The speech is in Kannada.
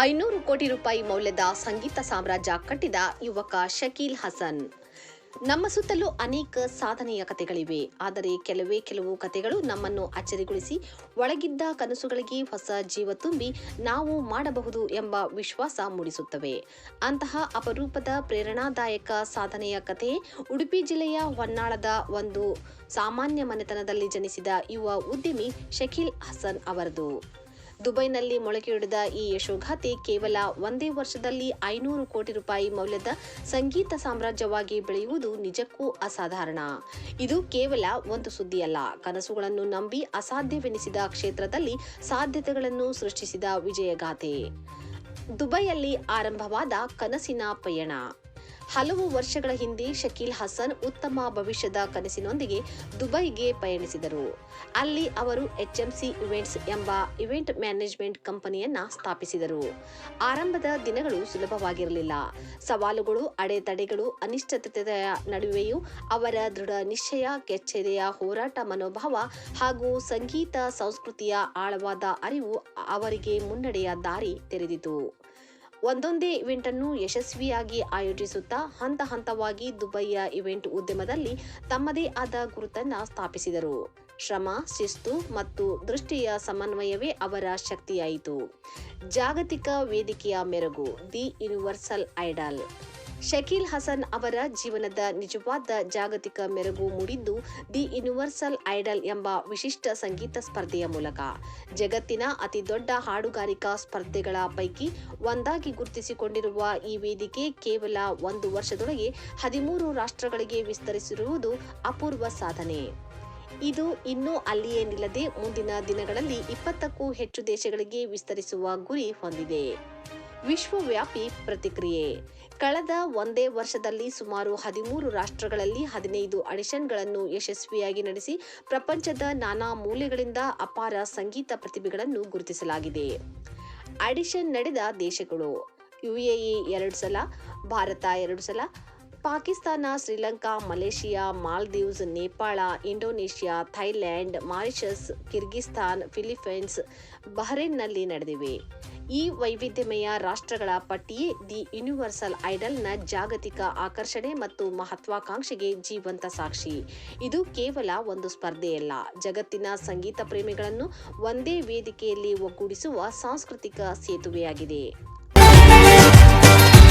ಐನೂರು ಕೋಟಿ ರೂಪಾಯಿ ಮೌಲ್ಯದ ಸಂಗೀತ ಸಾಮ್ರಾಜ್ಯ ಕಟ್ಟಿದ ಯುವಕ ಶಕೀಲ್ ಹಸನ್. ನಮ್ಮ ಸುತ್ತಲೂ ಅನೇಕ ಸಾಧನೆಯ ಕಥೆಗಳಿವೆ. ಆದರೆ ಕೆಲವೇ ಕೆಲವು ಕಥೆಗಳು ನಮ್ಮನ್ನು ಅಚ್ಚರಿಗೊಳಿಸಿ ಒಳಗಿದ್ದ ಕನಸುಗಳಿಗೆ ಹೊಸ ಜೀವ ತುಂಬಿ ನಾವು ಮಾಡಬಹುದು ಎಂಬ ವಿಶ್ವಾಸ ಮೂಡಿಸುತ್ತವೆ. ಅಂತಹ ಅಪರೂಪದ ಪ್ರೇರಣಾದಾಯಕ ಸಾಧನೆಯ ಕಥೆ ಉಡುಪಿ ಜಿಲ್ಲೆಯ ಹೊನ್ನಾಳದ ಒಂದು ಸಾಮಾನ್ಯ ಮನೆತನದಲ್ಲಿ ಜನಿಸಿದ ಯುವ ಉದ್ಯಮಿ ಶಕೀಲ್ ಹಸನ್ ಅವರದು. ದುಬೈನಲ್ಲಿ ಮೊಳಕೆಯೊಡೆದ ಈ ಯಶೋಗಾಥೆ ಕೇವಲ ಒಂದೇ ವರ್ಷದಲ್ಲಿ ಐನೂರು ಕೋಟಿ ರೂಪಾಯಿ ಮೌಲ್ಯದ ಸಂಗೀತ ಸಾಮ್ರಾಜ್ಯವಾಗಿ ಬೆಳೆಯುವುದು ನಿಜಕ್ಕೂ ಅಸಾಧಾರಣ. ಇದು ಕೇವಲ ಒಂದು ಸುದ್ದಿಯಲ್ಲ. ಕನಸುಗಳನ್ನು ನಂಬಿ ಅಸಾಧ್ಯವೆನಿಸಿದ ಕ್ಷೇತ್ರದಲ್ಲಿ ಸಾಧ್ಯತೆಗಳನ್ನು ಸೃಷ್ಟಿಸಿದ ವಿಜಯಗಾಥೆ. ದುಬೈಯಲ್ಲಿ ಆರಂಭವಾದ ಕನಸಿನ ಪಯಣ. ಹಲವು ವರ್ಷಗಳ ಹಿಂದೆ ಶಕೀಲ್ ಹಸನ್ ಉತ್ತಮ ಭವಿಷ್ಯದ ಕನಸಿನೊಂದಿಗೆ ದುಬೈಗೆ ಪಯಣಿಸಿದರು. ಅಲ್ಲಿ ಅವರು ಎಚ್ಎಂಸಿ ಇವೆಂಟ್ಸ್ ಎಂಬ ಇವೆಂಟ್ ಮ್ಯಾನೇಜ್ಮೆಂಟ್ ಕಂಪನಿಯನ್ನ ಸ್ಥಾಪಿಸಿದರು. ಆರಂಭದ ದಿನಗಳು ಸುಲಭವಾಗಿರಲಿಲ್ಲ. ಸವಾಲುಗಳು, ಅಡೆತಡೆಗಳು, ಅನಿಶ್ಚಿತತೆಯ ನಡುವೆಯೂ ಅವರ ದೃಢ ನಿಶ್ಚಯ, ಕೆಚ್ಚೆದೆಯ ಹೋರಾಟ ಮನೋಭಾವ ಹಾಗೂ ಸಂಗೀತ, ಸಂಸ್ಕೃತಿಯ ಆಳವಾದ ಅರಿವು ಅವರಿಗೆ ಮುನ್ನಡೆಯ ದಾರಿ ತೆರೆದಿತು. ಒಂದೊಂದೇ ಇವೆಂಟ್ ಅನ್ನು ಯಶಸ್ವಿಯಾಗಿ ಆಯೋಜಿಸುತ್ತಾ ಹಂತ ಹಂತವಾಗಿ ದುಬೈಯ ಇವೆಂಟ್ ಉದ್ಯಮದಲ್ಲಿ ತಮ್ಮದೇ ಆದ ಗುರುತನ್ನು ಸ್ಥಾಪಿಸಿದರು. ಶ್ರಮ, ಶಿಸ್ತು ಮತ್ತು ದೃಷ್ಟಿಯ ಸಮನ್ವಯವೇ ಅವರ ಶಕ್ತಿಯಾಯಿತು. ಜಾಗತಿಕ ವೇದಿಕೆಯ ಮೆರುಗು, the universal idol. Shakeel Hasan ಅವರ ಜೀವನದ ನಿಜವಾದ ಜಾಗತಿಕ ಮೆರುಗು ಮೂಡಿದ್ದು ದಿ ಯೂನಿವರ್ಸಲ್ ಐಡಲ್ ಎಂಬ ವಿಶಿಷ್ಟ ಸಂಗೀತ ಸ್ಪರ್ಧೆಯ ಮೂಲಕ. ಜಗತ್ತಿನ ಅತಿ ದೊಡ್ಡ ಹಾಡುಗಾರಿಕಾ ಸ್ಪರ್ಧೆಗಳ ಪೈಕಿ ಒಂದಾಗಿ ಗುರುತಿಸಿಕೊಂಡಿರುವ ಈ ವೇದಿಕೆ ಕೇವಲ ಒಂದು ವರ್ಷದೊಳಗೆ ಹದಿಮೂರು ರಾಷ್ಟ್ರಗಳಿಗೆ ವಿಸ್ತರಿಸಿರುವುದು ಅಪೂರ್ವ ಸಾಧನೆ. ಇದು ಇನ್ನೂ ಅಲ್ಲಿಯೇ ನಿಲ್ಲದೆ ಮುಂದಿನ ದಿನಗಳಲ್ಲಿ ಇಪ್ಪತ್ತಕ್ಕೂ ಹೆಚ್ಚು ದೇಶಗಳಿಗೆ ವಿಸ್ತರಿಸುವ ಗುರಿ ಹೊಂದಿದೆ. ವಿಶ್ವವ್ಯಾಪಿ ಪ್ರತಿಕ್ರಿಯೆ. ಕಳೆದ ಒಂದೇ ವರ್ಷದಲ್ಲಿ ಸುಮಾರು ಹದಿಮೂರು ರಾಷ್ಟ್ರಗಳಲ್ಲಿ ಹದಿನೈದು ಅಡಿಷನ್ಗಳನ್ನು ಯಶಸ್ವಿಯಾಗಿ ನಡೆಸಿ ಪ್ರಪಂಚದ ನಾನಾ ಮೂಲೆಗಳಿಂದ ಅಪಾರ ಸಂಗೀತ ಪ್ರತಿಭೆಗಳನ್ನು ಗುರುತಿಸಲಾಗಿದೆ. ಆಡಿಷನ್ ನಡೆದ ದೇಶಗಳು. ಯುಎಇ ಎರಡು ಸಲ, ಭಾರತ ಎರಡು ಸಲ Pakistan, Sri Lanka, Malaysia, Maldives, Nepal, Indonesia, Thailand, Mauritius, Kyrgyzstan, Philippines, ಬಹ್ರೇನ್ನಲ್ಲಿ ನಡೆದಿವೆ. ಈ ವೈವಿಧ್ಯಮಯ ರಾಷ್ಟ್ರಗಳ ಪಟ್ಟಿಯೇ ದಿ ಯೂನಿವರ್ಸಲ್ ಐಡಲ್ನ ಜಾಗತಿಕ ಆಕರ್ಷಣೆ ಮತ್ತು ಮಹತ್ವಾಕಾಂಕ್ಷೆಗೆ ಜೀವಂತ ಸಾಕ್ಷಿ. ಇದು ಕೇವಲ ಒಂದು ಸ್ಪರ್ಧೆಯಲ್ಲ. ಜಗತ್ತಿನ ಸಂಗೀತ ಪ್ರೇಮಿಗಳನ್ನು ಒಂದೇ ವೇದಿಕೆಯಲ್ಲಿ ಒಗ್ಗೂಡಿಸುವ ಸಾಂಸ್ಕೃತಿಕ ಸೇತುವೆಯಾಗಿದೆ.